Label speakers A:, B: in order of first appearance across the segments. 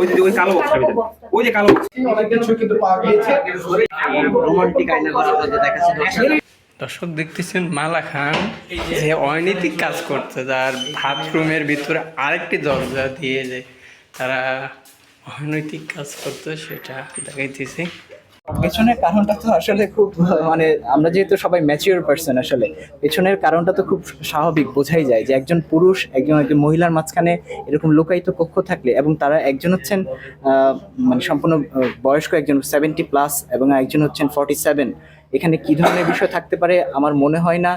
A: ওই যে ওই কালো বক্সটা ভিতরে। ওই যে কালো box।
B: অনেক কিছু কিন্তু পাওয়া গিয়েছে।
C: রোমান্টিক আয়না ঘরের মধ্যে দেখাচ্ছে
D: দর্শক। দেখতেছেন মালা খান যে অনৈতিক কাজ করছে যার বাথরুমের ভিতরে আরেকটি দরজা দিয়ে যে তারা অনৈতিক কাজ করতে সেটা দেখাইতেছি।
C: পেছনের কারণটা তো আসলে খুব মানে আমরা যেহেতু সবাই ম্যাচিওর পার্সন আসলে, পেছনের কারণটা তো খুব স্বাভাবিক, বোঝাই যায় যে একজন পুরুষ, একজন একজন মহিলার মাঝখানে এরকম লোকায়িত কক্ষ থাকলে এবং তারা একজন হচ্ছেন মানে সম্পূর্ণ বয়স্ক একজন সেভেন্টি প্লাস এবং একজন হচ্ছেন ফর্টি সেভেন এখানে কি ধরনের বিষয় থাকতে পারে আমার মনে হয় না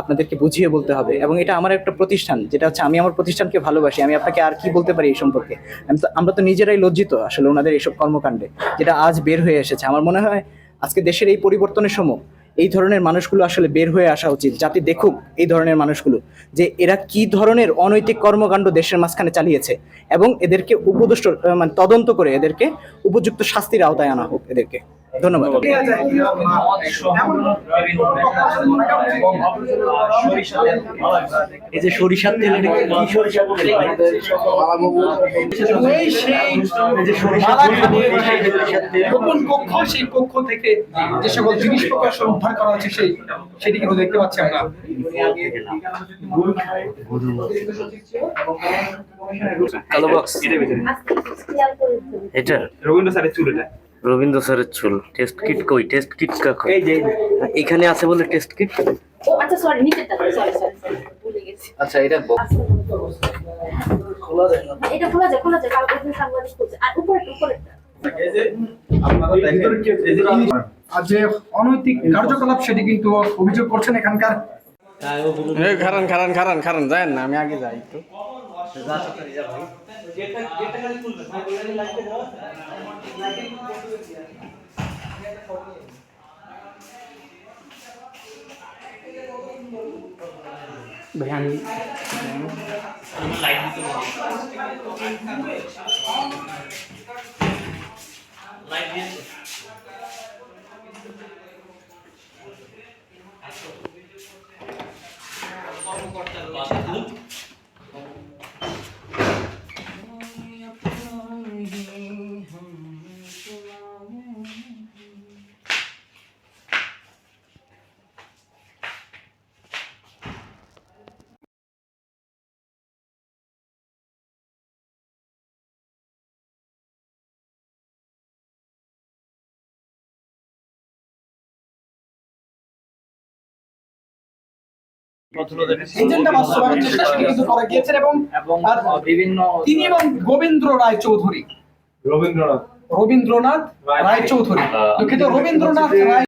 C: আপনাদেরকে বুঝিয়ে বলতে হবে। এবং এটা আমার একটা প্রতিষ্ঠান, যেটা হচ্ছে আমি আমার প্রতিষ্ঠানকে ভালোবাসি, আমি আপনাকে আর কি বলতে পারি এই সম্পর্কে? আমি তো, আমরা তো নিজেরাই লজ্জিত আসলে ওনাদের এইসব কর্মকাণ্ডে, যেটা আজ বের হয়ে এসেছে। আমার মনে হয় আজকে দেশের এই পরিবর্তনের সময় এই ধরনের মানুষগুলো আসলে বের হয়ে আসা উচিত যাতে দেখুক এই ধরনের মানুষগুলো, যে এরা কি ধরনের অনৈতিক কর্মকাণ্ড দেশের মাঝখানে চালিয়েছে এবং এদেরকে উপদষ্ট মানে তদন্ত করে এদেরকে উপযুক্ত শাস্তির আওতায় আনা হোক এদেরকে। ধন্যবাদ।
A: এই যে সরিষার তেল এটা কি সরিষার তেল?
B: এই সেই
A: যে সরিষার তেল, সেই সরিষার তেল।
B: গোপন কক্ষ সেই কক্ষ থেকে যে সকল জিনিসপত্র আসলে উদ্ধার করা হচ্ছে সেই সেটি কিন্তু দেখতে পাচ্ছি আমরা।
E: কালো বক্স এটা।
A: রবীন্দ্র স্যারের চুল এটা।
E: রবীন্দ্র স্যারের চুল। টেস্ট কিট কই? টেস্ট কিট কাকু?
A: এই যে
E: এখানে আছে বলে টেস্ট কিট
F: ও আচ্ছা সরি নিচেরটা সরি সরি সরি ভুলে গেছি।
C: আচ্ছা এটা খোলা যায়
F: এটা খোলা যায় খোলা যায় কালকে দিন সাংবাদিক করছে আর উপরে উপরেরটা।
A: এই যে আপনারা দেখেন এই যে
B: আর যে অনৈতিক কার্যকলাপ সেটি কিন্তু অভিযোগ করছেন এখানকার
D: খারান খারান খারান খারান যায় না আমি আগে যাই একটু। जा सकता
B: भाई। गेट तक गेट तक खुल मैं लाइट
C: लाइट
B: को
C: फ़ोटो दिया लाइट तो लाइट दिए सब
B: তিনি এবং গোবিন্দ্র রায় চৌধুরী।
A: রবীন্দ্রনাথ।
B: রবীন্দ্রনাথ রায় চৌধুরী। দুঃখিত রবীন্দ্রনাথ রায়